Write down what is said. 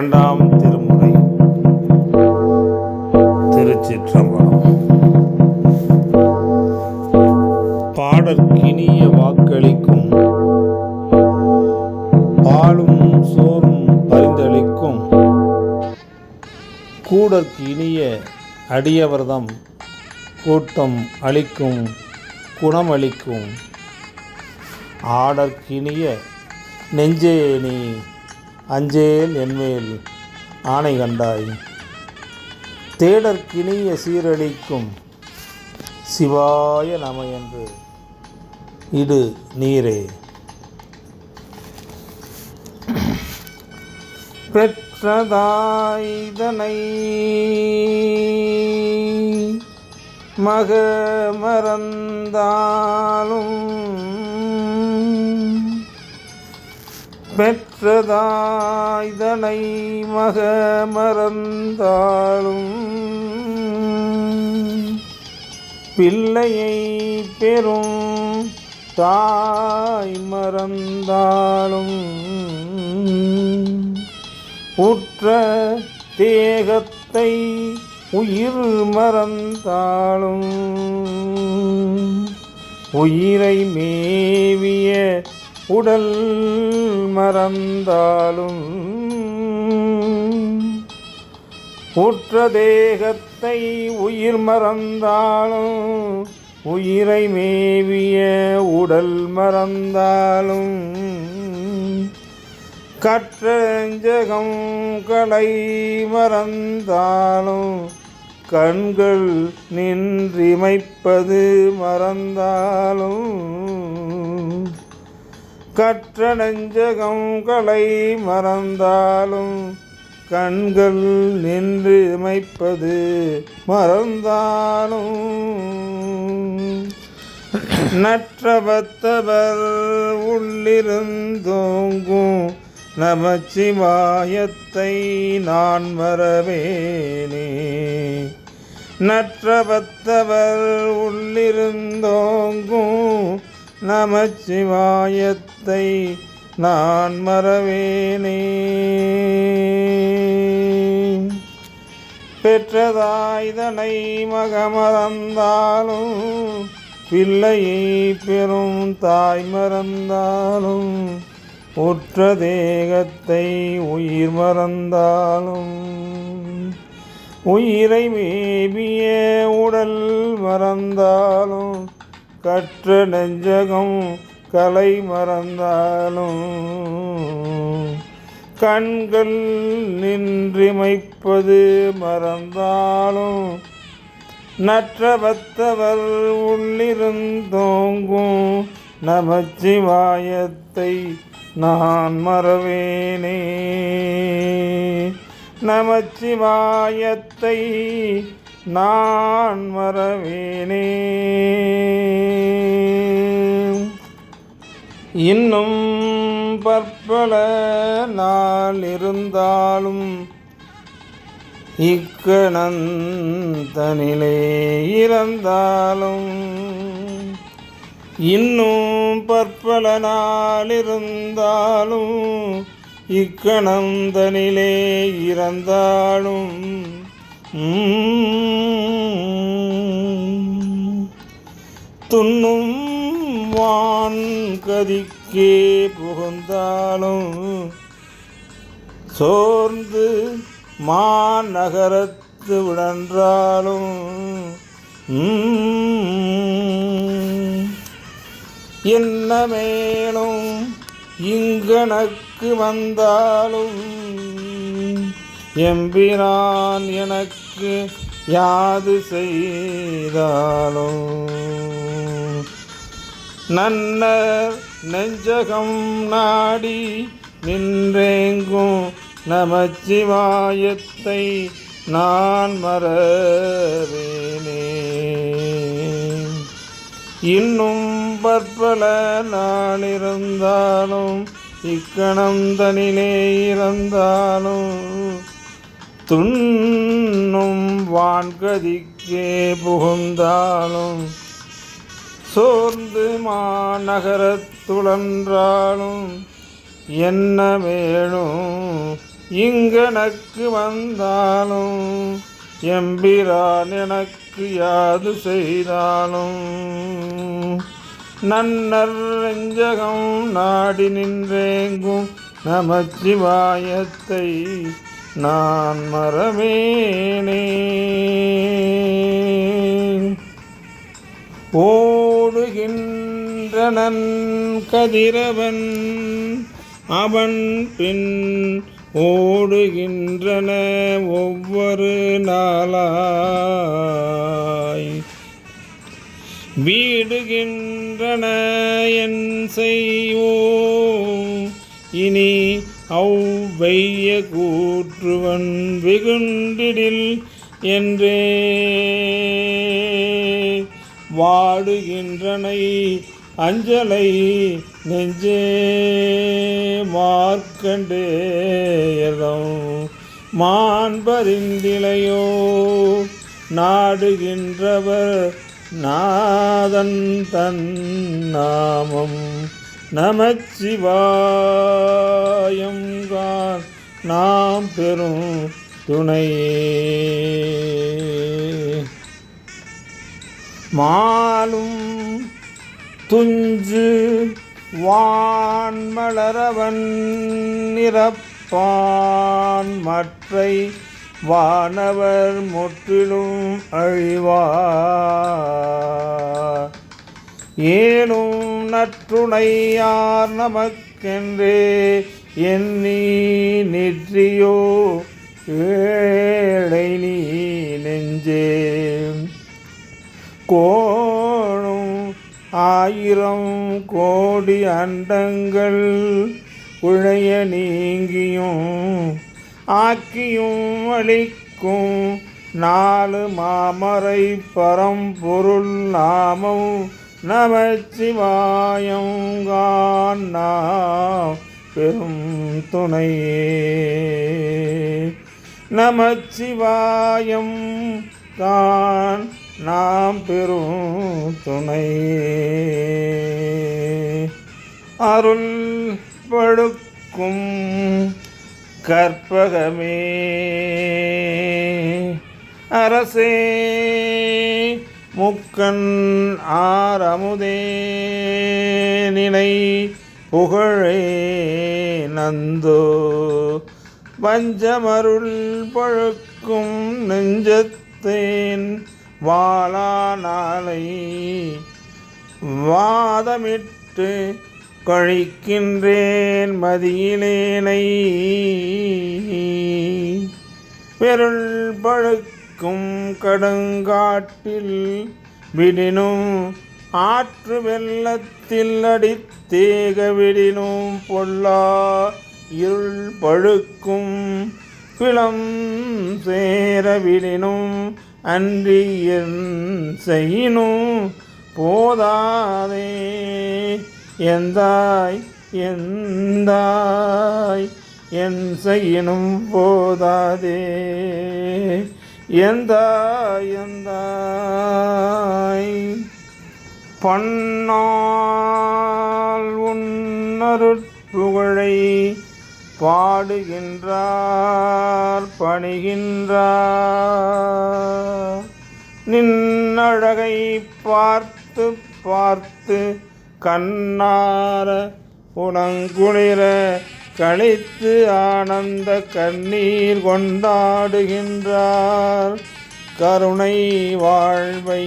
இரண்டாம் திருமுறை. திருச்சிற்றம்பலம். பாடற்கினிய வாக்களிக்கும். பாலும் சோறும் பரிந்தளிக்கும். கூடற்கு இனிய அடியவர்தம் கூட்டம் அளிக்கும் குணமளிக்கும். ஆடற்கினிய நெஞ்சே நீ அஞ்சேல் என்மேல் ஆணை கண்டாய். தேடற்கினிய சீரழிக்கும் சிவாய நம என்று இடு நீரே. பெற்றதாய்தனை மக மறந்தாலும் இதனை மக மறந்தாலும் பிள்ளையை பெறும் தாய் மறந்தாலும் உற்ற தேகத்தை உயிர் மறந்தாலும் உயிரை மேவிய உடல் மறந்தாலும் உற்ற தேகத்தை உயிர் மறந்தாலும் உயிரை மேவிய உடல் மறந்தாலும் கற்றஞ்சகம் கலை மறந்தாலும் கண்கள் நின்றிமைப்பது மறந்தாலும் கற்ற நெஞ்சகம் கலை மறந்தாலும் கண்கள் நின்று இமைப்பது மறந்தாலும். நற்றபத்தவர் உள்ளிருந்தோங்கும் நமச்சிவாயத்தை நான் மறவேனே நற்றபத்தவர் உள்ளிருந்தோங்கும் நமச்சிவாயத்தை நான் மறவேனே. பெற்றதாய்தனை மகமறந்தாலும் பிள்ளையை பெறும் தாய் மறந்தாலும் உற்ற தேகத்தை உயிர் மறந்தாலும் உயிரை மேபிய உடல் மறந்தாலும் கற்ற நெஞ்சகம் கலை மறந்தாலும் கண்கள் நின்றிமைப்பது மறந்தாலும் நற்றபத்தவர் உள்ளிருந்தோங்கும் நமச்சிவாயத்தை நான் மறவேனே. நமச்சிவாயத்தை நான் மறவேனே. இன்னும் பற்பல நாள் இருந்தாலும் இக்கணந்தனிலே இறந்தாலும் இன்னும் பற்பல நாள் இருந்தாலும் இக்கணந்தனிலே இறந்தாலும் துண்ணும் வான் கதிக்கே புகுந்தாலும் சோர்ந்து மாநகரத்து விடன்றாலும் என்ன மேலும் இங்கனக்கு வந்தாலும் எம்பிரான் எனக்கு யாது செய்தாலோ? நன்னர் நெஞ்சகம் நாடி நின்றேங்கும் நமச்சிவாயத்தை நான் மறவேனே. இன்னும் பற்பல நான் இருந்தாலும் இக்கணம் தனிலே இறந்தாலும் துண்ணும் வான்கதிக்கே புகுந்தாலும் சோர்ந்து மாநகரத்துழன்றாலும் என்ன வேணும் இங்கனக்கு வந்தாலும் எம்பிரான் எனக்கு யாது செய்தாலும். நன்னர் நெஞ்சகம் நாடி நின்றேங்கும் நமச்சிவாயத்தை நான் மரமேனே ஓடுகின்றனன் கதிரவன் அவன் பின் ஓடுகின்றன ஒவ்வொரு நாளாய். வீடுகின்றன என் செய்வோம் இனி அவ்வைய கூற்றுவன் வெகுண்டிடில் என்றே. வாடுகின்றனை அஞ்சலை நெஞ்சே மார்க்கண்டேயதம் மாண்பறிந்திலையோ நாடுகின்றவர் நாதன் தன் நாமம். நமச்சிவாயம் நாம் பெறும் துணையே மாலும் துஞ்சு வான்மலரவன் நிறப்பான் மற்றை வானவர் முற்றிலும் அழிவார். ஏனும் நற்றுணையார் நமக்கென்றே எண்ணி நிற்றியோ ஏழை நீ நெஞ்சே. கோணும் ஆயிரம் கோடி அண்டங்கள் உழைய நீங்கியும் ஆக்கியும் அளிக்கும் நாலு மாமரை பரம்பொருள் நாமம் நமச்சிவாயங்கான்னா பெரும் துணையே நமச்சிவாயம் தான் நாம் பெரும் துணையே அருள் படுக்கும் கற்பகமே அரசே. முக்கன் ஆரமுதே நினை புகழே நந்தோ. பஞ்சமருள் பழுக்கும் நெஞ்சத்தேன் வாழானாலை வாதமிட்டு கழிக்கின்றேன் மதியிலேனை பெருள் பழுக்கும் கடுங்காட்டில் விடினும் ஆற்று வெள்ளத்தில் அடித்தேக விடினும் பொல்லா இருள் பழுக்கும் பிளம் சேர விடினும் அன்றி என் செய்யினும் போதாதே. எந்தாய் எந்தாய் என் செய்யினும் போதாதே. எந்தாய் பண்ணால் உன்னருட்புகழை பாடுகின்றார் பணிகின்றார். நின்னழகை பார்த்து பார்த்து கண்ணார உணங்குளிர கழித்து ஆனந்த கண்ணீர் கொண்டாடுகின்றார். கருணை வாழ்வை